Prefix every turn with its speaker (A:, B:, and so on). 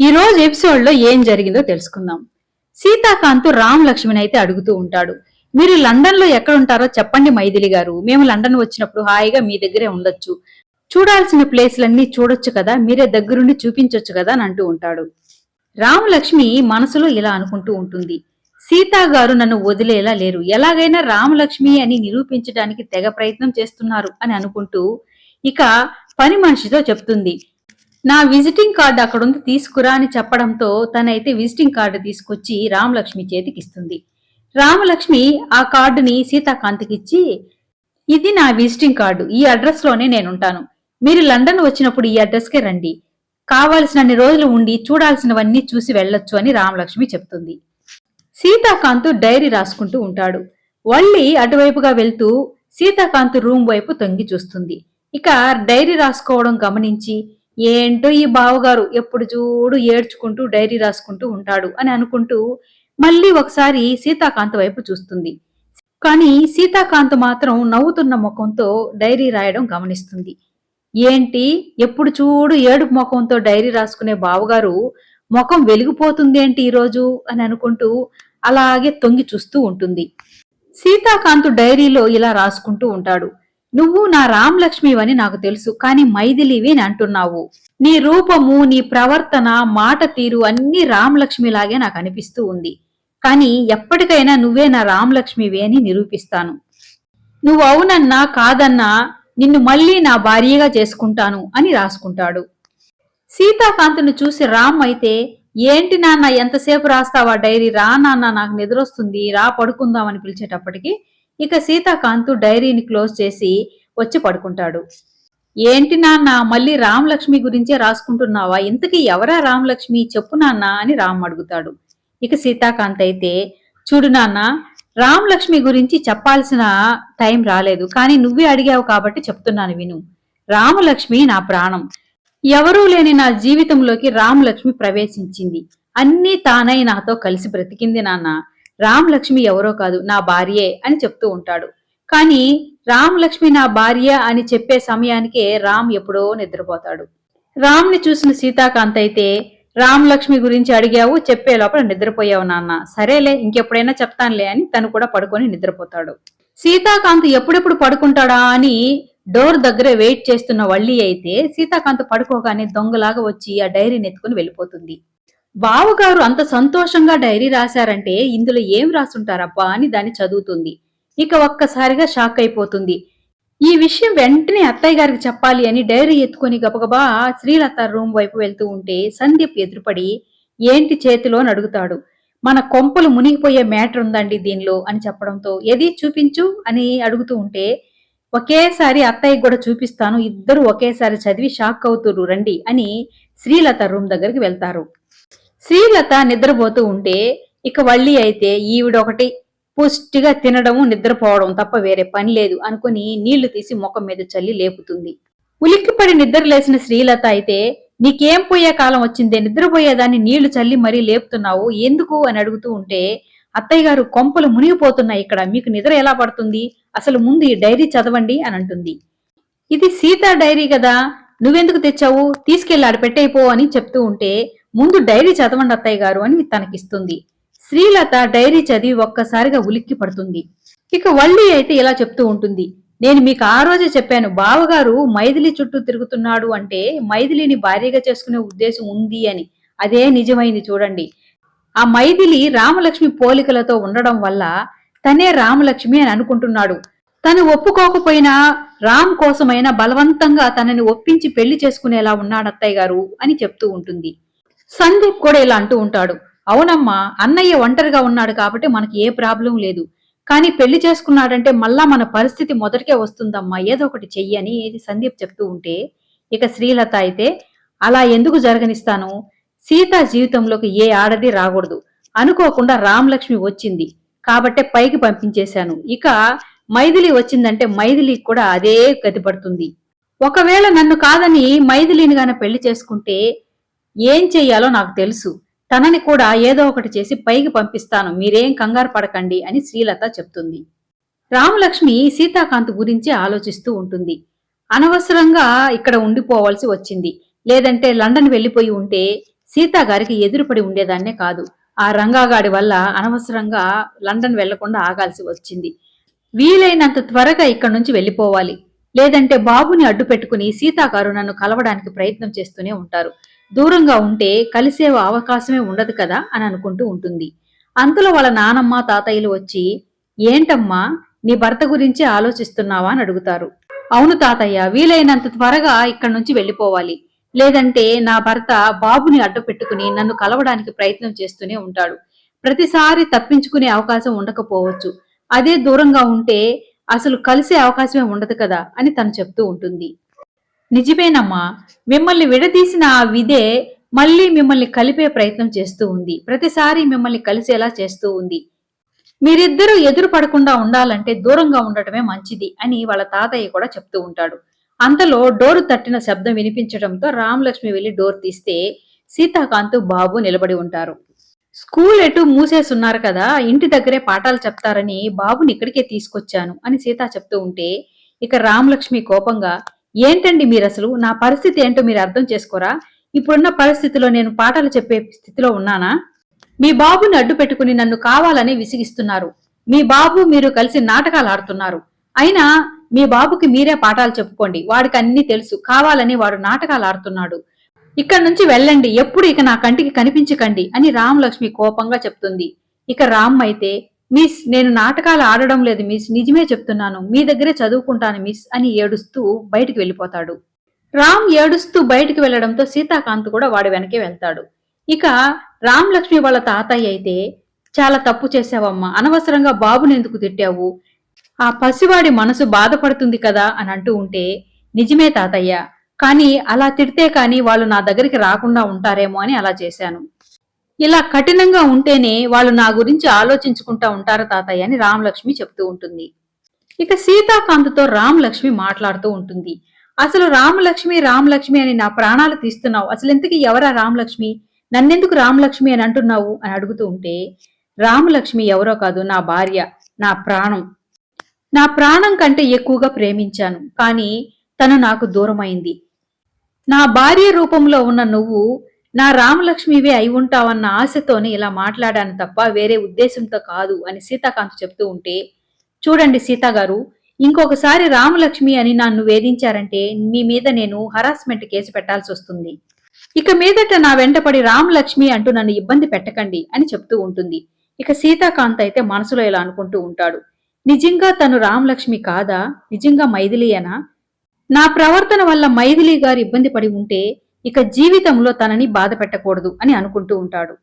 A: ఈ రోజు ఎపిసోడ్లో ఏం జరిగిందో తెలుసుకుందాం. సీతాకాంత్ రామ్ లక్ష్మిని అయితే అడుగుతూ ఉంటాడు. మీరు లండన్లో ఎక్కడ ఉంటారో చెప్పండి మైథిలి గారు. మేము లండన్ వచ్చినప్పుడు హాయిగా మీ దగ్గరే ఉండొచ్చు. చూడాల్సిన ప్లేస్లన్నీ చూడొచ్చు కదా మీరే దగ్గరుండి చూపించొచ్చు కదా అని అంటూ ఉంటాడు. రామలక్ష్మి మనసులో ఇలా అనుకుంటూ ఉంటుంది. సీతా గారు నన్ను వదిలేలా లేరు. ఎలాగైనా రామలక్ష్మి అని నిరూపించడానికి తెగ ప్రయత్నం చేస్తున్నారు అని అనుకుంటూ ఇక పని మనిషితో చెప్తుంది. నా విజిటింగ్ కార్డు అక్కడ ఉంది తీసుకురా అని చెప్పడంతో తనైతే విజిటింగ్ కార్డు తీసుకొచ్చి రామలక్ష్మి చేతికిస్తుంది. రామలక్ష్మి ఆ కార్డుని సీతాకాంత్కిచ్చి ఇది నా విజిటింగ్ కార్డు ఈ అడ్రస్లోనే నేనుంటాను. మీరు లండన్ వచ్చినప్పుడు ఈ అడ్రస్కే రండి. కావాల్సినన్ని రోజులు ఉండి చూడాల్సినవన్నీ చూసి వెళ్ళొచ్చు అని రామలక్ష్మి చెప్తుంది. సీతాకాంత్ డైరీ రాసుకుంటూ ఉంటాడు. వల్లి అటువైపుగా వెళ్తూ సీతాకాంత్ రూమ్ వైపు తొంగి చూస్తుంది. ఇక డైరీ రాసుకోవడం గమనించి ఏంటో ఈ బావగారు ఎప్పుడు చూడు ఏడ్చుకుంటూ డైరీ రాసుకుంటూ ఉంటాడు అని అనుకుంటూ మళ్ళీ ఒకసారి సీతాకాంత్ వైపు చూస్తుంది. కానీ సీతాకాంత్ మాత్రం నవ్వుతున్న ముఖంతో డైరీ రాయడం గమనిస్తుంది. ఏంటి? ఎప్పుడు చూడు ఏడుపు ముఖంతో డైరీ రాసుకునే బావగారు ముఖం వెలిగిపోతుందేంటి ఈరోజు? అని అనుకుంటూ అలాగే తొంగి చూస్తూ ఉంటుంది. సీతాకాంత్ డైరీలో ఇలా రాసుకుంటూ ఉంటాడు. నువ్వు నా రామలక్ష్మివని నాకు తెలుసు కాని మైథిలివి అని అంటున్నావు. నీ రూపము నీ ప్రవర్తన మాట తీరు అన్ని రామలక్ష్మిలాగే నాకు అనిపిస్తూ ఉంది. కానీ ఎప్పటికైనా నువ్వే నా రామలక్ష్మివి అని నిరూపిస్తాను. నువ్వు అవునన్నా కాదన్నా నిన్ను మళ్ళీ నా భార్యగా చేసుకుంటాను అని రాసుకుంటాడు. సీతాకాంత్ను చూసి రామ్ అయితే ఏంటి నాన్న ఎంతసేపు రాస్తావా డైరీ? రా నాన్న నాకు నిద్రొస్తుంది. రా పడుకుందామని పిలిచేటప్పటికి ఇక సీతాకాంతు డైరీని క్లోజ్ చేసి వచ్చి పడుకుంటాడు. ఏంటి నాన్న మళ్ళీ రామలక్ష్మి గురించే రాసుకుంటున్నావా? ఇంతకీ ఎవరా రామలక్ష్మి? చెప్పు నాన్న అని రామ్ అడుగుతాడు. ఇక సీతాకాంత్ అయితే చూడు నాన్న రామలక్ష్మి గురించి చెప్పాల్సిన టైం రాలేదు కానీ నువ్వే అడిగావు కాబట్టి చెప్తున్నాను విను. రామలక్ష్మి నా ప్రాణం. ఎవరూ లేని నా జీవితంలోకి రామలక్ష్మి ప్రవేశించింది. అన్నీ తానై నాతో కలిసి బ్రతికింది నాన్న. రామలక్ష్మి ఎవరో కాదు నా భార్యే అని చెప్తూ ఉంటాడు. కానీ రామలక్ష్మి నా భార్య అని చెప్పే సమయానికే రామ్ ఎప్పుడో నిద్రపోతాడు. రామ్ని చూసిన సీతాకాంత్ అయితే రామలక్ష్మి గురించి అడిగావు చెప్పే లోపల నిద్రపోయావు నాన్న. సరేలే ఇంకెప్పుడైనా చెప్తానులే అని తను కూడా పడుకొని నిద్రపోతాడు. సీతాకాంత్ ఎప్పుడెప్పుడు పడుకుంటాడా అని డోర్ దగ్గర వెయిట్ చేస్తున్న వల్లి అయితే సీతాకాంత్ పడుకోగానే దొంగలాగా వచ్చి ఆ డైరీని ఎత్తుకుని వెళ్ళిపోతుంది. బావగారు అంత సంతోషంగా డైరీ రాశారంటే ఇందులో ఏం రాసుంటారబ్బా అని దాన్ని చదువుతుంది. ఇక ఒక్కసారిగా షాక్ అయిపోతుంది. ఈ విషయం వెంటనే అత్తయ్య గారికి చెప్పాలి అని డైరీ ఎత్తుకొని గబగబా శ్రీలత రూమ్ వైపు వెళ్తూ ఉంటే సందీప్ ఎదురుపడి ఏంటి చేతిలో అని అడుగుతాడు. మన కొంపలు మునిగిపోయే మ్యాటర్ ఉందండి దీనిలో అని చెప్పడంతో ఏది చూపించు అని అడుగుతూ ఉంటే ఒకేసారి అత్తయ్య కూడా చూపిస్తాను ఇద్దరు ఒకేసారి చదివి షాక్ అవుతురు రండి అని శ్రీలత రూమ్ దగ్గరికి వెళ్తారు. శ్రీలత నిద్రపోతూ ఉంటే ఇక వల్లి అయితే ఈవిడొకటి పుష్టిగా తినడము నిద్రపోవడం తప్ప వేరే పని లేదు అనుకుని నీళ్ళు తీసి ముఖం మీద చల్లి లేపుతుంది. ఉలిక్కిపడి నిద్ర లేచిన శ్రీలత అయితే నీకేం పోయే కాలం వచ్చిందే? నిద్రపోయేదాన్ని నీళ్ళు చల్లి మరీ లేపుతున్నావు? ఎందుకు? అని అడుగుతూ ఉంటే అత్తయ్య గారు కొంపలు మునిగిపోతున్నాయి ఇక్కడ. మీకు నిద్ర ఎలా పడుతుంది? అసలు ముందు ఈ డైరీ చదవండి అని అంటుంది. ఇది సీత డైరీ కదా? నువ్వెందుకు తెచ్చావు? తీసుకెళ్ళి ఆడ పెట్టయిపో అని చెప్తూ ఉంటే ముందు డైరీ చదవండి అత్తయ్య గారు అని తనకిస్తుంది. శ్రీలత డైరీ చదివి ఒక్కసారిగా ఉలిక్కి పడుతుంది. ఇక వల్లి అయితే ఇలా చెప్తూ ఉంటుంది. నేను మీకు ఆ రోజే చెప్పాను బావగారు మైథిలి చుట్టూ తిరుగుతున్నాడు అంటే మైథిలిని భార్యగా చేసుకునే ఉద్దేశం ఉంది అని. అదే నిజమైంది చూడండి. ఆ మైథిలి రామలక్ష్మి పోలికలతో ఉండడం వల్ల తనే రామలక్ష్మి అని అనుకుంటున్నాడు. తను ఒప్పుకోకపోయినా రామ్ కోసమైనా బలవంతంగా తనని ఒప్పించి పెళ్ళి చేసుకునేలా ఉన్నాడు అత్తయ్య గారు అని చెప్తూ ఉంటుంది. సందీప్ కూడా ఇలా అంటూ ఉంటాడు. అవునమ్మా అన్నయ్య ఒంటరిగా ఉన్నాడు కాబట్టి మనకి ఏ ప్రాబ్లం లేదు. కానీ పెళ్ళి చేసుకున్నాడంటే మళ్ళా మన పరిస్థితి మొదటికే వస్తుందమ్మా ఏదో ఒకటి చెయ్యని సందీప్ చెప్తూ ఉంటే ఇక శ్రీలత అయితే అలా ఎందుకు జరగనిస్తాను? సీత జీవితంలోకి ఏ ఆడది రాకూడదు. అనుకోకుండా రామలక్ష్మి వచ్చింది. కాబట్టే పైకి పంపించేశాను. ఇక మైథిలి వచ్చిందంటే మైథిలి కూడా అదే గతి పడుతుంది. ఒకవేళ నన్ను కాదని మైథిలిని గాన పెళ్ళి చేసుకుంటే ఏం చెయ్యాలో నాకు తెలుసు. తనని కూడా ఏదో ఒకటి చేసి పైకి పంపిస్తాను. మీరేం కంగారు పడకండి అని శ్రీలత చెప్తుంది. రామలక్ష్మి సీతాకాంత్ గురించి ఆలోచిస్తూ ఉంటుంది. అనవసరంగా ఇక్కడ ఉండిపోవాల్సి వచ్చింది. లేదంటే లండన్ వెళ్ళిపోయి ఉంటే సీతా గారికి ఎదురుపడి ఉండేదాన్నే కాదు. ఆ రంగాగాడి వల్ల అనవసరంగా లండన్ వెళ్ళకుండా ఆగాల్సి వచ్చింది. వీలైనంత త్వరగా ఇక్కడి నుంచి వెళ్ళిపోవాలి. లేదంటే బాబుని అడ్డు పెట్టుకుని సీతాగారు నన్ను కలవడానికి ప్రయత్నం చేస్తూనే ఉంటారు. దూరంగా ఉంటే కలిసే అవకాశమే ఉండదు కదా అని అనుకుంటూ ఉంటుంది. అంతలో వాళ్ళ నానమ్మ తాతయ్యలు వచ్చి ఏంటమ్మా నీ భర్త గురించి ఆలోచిస్తున్నావా? అని అడుగుతారు. అవును తాతయ్య వీలైనంత త్వరగా ఇక్కడి నుంచి వెళ్ళిపోవాలి. లేదంటే నా భర్త బాబుని అడ్డు పెట్టుకుని నన్ను కలవడానికి ప్రయత్నం చేస్తూనే ఉంటాడు. ప్రతిసారి తప్పించుకునే అవకాశం ఉండకపోవచ్చు. అదే దూరంగా ఉంటే అసలు కలిసే అవకాశమే ఉండదు కదా అని తను చెప్తూ ఉంటుంది. నిజమేనమ్మా మిమ్మల్ని విడదీసిన ఆ విదే మళ్ళీ మిమ్మల్ని కలిపే ప్రయత్నం చేస్తూ ఉంది. ప్రతిసారి మిమ్మల్ని కలిసేలా చేస్తూ ఉంది. మీరిద్దరూ ఎదురు పడకుండా ఉండాలంటే దూరంగా ఉండటమే మంచిది అని వాళ్ళ తాతయ్య కూడా చెప్తూ ఉంటాడు. అంతలో డోరు తట్టిన శబ్దం వినిపించడంతో రామలక్ష్మి వెళ్ళి డోర్ తీస్తే సీతాకాంత్ బాబు నిలబడి ఉంటారు. స్కూల్ ఎటు మూసేసున్నారు కదా ఇంటి దగ్గరే పాఠాలు చెప్తారని బాబుని ఇక్కడికే తీసుకొచ్చాను అని సీత చెప్తూ ఉంటే ఇక రామలక్ష్మి కోపంగా ఏంటండి మీరు అసలు నా పరిస్థితి ఏంటో మీరు అర్థం చేసుకోరా? ఇప్పుడున్న పరిస్థితిలో నేను పాఠాలు చెప్పే స్థితిలో ఉన్నానా? మీ బాబుని అడ్డు పెట్టుకుని నన్ను కావాలని విసిగిస్తున్నారు. మీ బాబు మీరు కలిసి నాటకాలు ఆడుతున్నారు. అయినా మీ బాబుకి మీరే పాఠాలు చెప్పుకోండి. వాడికి అన్ని తెలుసు. కావాలని వాడు నాటకాలు ఆడుతున్నాడు. ఇక్కడ నుంచి వెళ్ళండి ఎప్పుడు ఇక నా కంటికి కనిపించకండి అని రామలక్ష్మి కోపంగా చెప్తుంది. ఇక రామ్ అయితే మిస్ నేను నాటకాలు ఆడడం లేదు మిస్ నిజమే చెప్తున్నాను మీ దగ్గరే చదువుకుంటాను మిస్ అని ఏడుస్తూ బయటికి వెళ్ళిపోతాడు. రామ్ ఏడుస్తూ బయటికి వెళ్ళడంతో సీతాకాంత్ కూడా వాడి వెనకే వెళ్తాడు. ఇక రామ్ లక్ష్మి వాళ్ళ తాతయ్య అయితే చాలా తప్పు చేశావమ్మా అనవసరంగా బాబుని ఎందుకు తిట్టావు? ఆ పసివాడి మనసు బాధపడుతుంది కదా అని అంటూ ఉంటే నిజమే తాతయ్య కానీ అలా తిడితే కానీ వాళ్ళు నా దగ్గరికి రాకుండా ఉంటారేమో అని అలా చేశాను. ఇలా కఠినంగా ఉంటేనే వాళ్ళు నా గురించి ఆలోచించుకుంటా ఉంటారు తాతయ్య అని రామలక్ష్మి చెప్తూ ఉంటుంది. ఇక సీతాకాంత్తో రామలక్ష్మి మాట్లాడుతూ ఉంటుంది. అసలు రామలక్ష్మి రామలక్ష్మి అని నా ప్రాణాలు తీస్తున్నావు. అసలు ఎందుకు ఎవరా రామలక్ష్మి? నన్నెందుకు రామలక్ష్మి అని అంటున్నావు? అని అడుగుతూ ఉంటే రామలక్ష్మి ఎవరో కాదు నా భార్య నా ప్రాణం. నా ప్రాణం కంటే ఎక్కువగా ప్రేమించాను. కానీ తను నాకు దూరమైంది. నా భార్య రూపంలో ఉన్న నువ్వు నా రామలక్ష్మివే అయి ఉంటావన్న ఆశతోనే ఇలా మాట్లాడాను తప్ప వేరే ఉద్దేశంతో కాదు అని సీతాకాంత్ చెప్తూ ఉంటే చూడండి సీతాగారు ఇంకొకసారి రామలక్ష్మి అని నన్ను వేధించారంటే మీ మీద నేను హరాస్మెంట్ కేసు పెట్టాల్సి వస్తుంది. ఇక మీదట నా వెంటపడి రామలక్ష్మి అంటూ నన్ను ఇబ్బంది పెట్టకండి అని చెప్తూ ఉంటుంది. ఇక సీతాకాంత్ అయితే మనసులో ఇలా అనుకుంటూ ఉంటాడు. నిజంగా తను రామలక్ష్మి కాదా? నిజంగా మైథిలియనా? నా ప్రవర్తన వల్ల మైథిలి గారు ఇబ్బంది పడి ఉంటే ఇక జీవితంలో తనని బాధ పెట్టకూడదు అని అనుకుంటూ ఉంటాడు.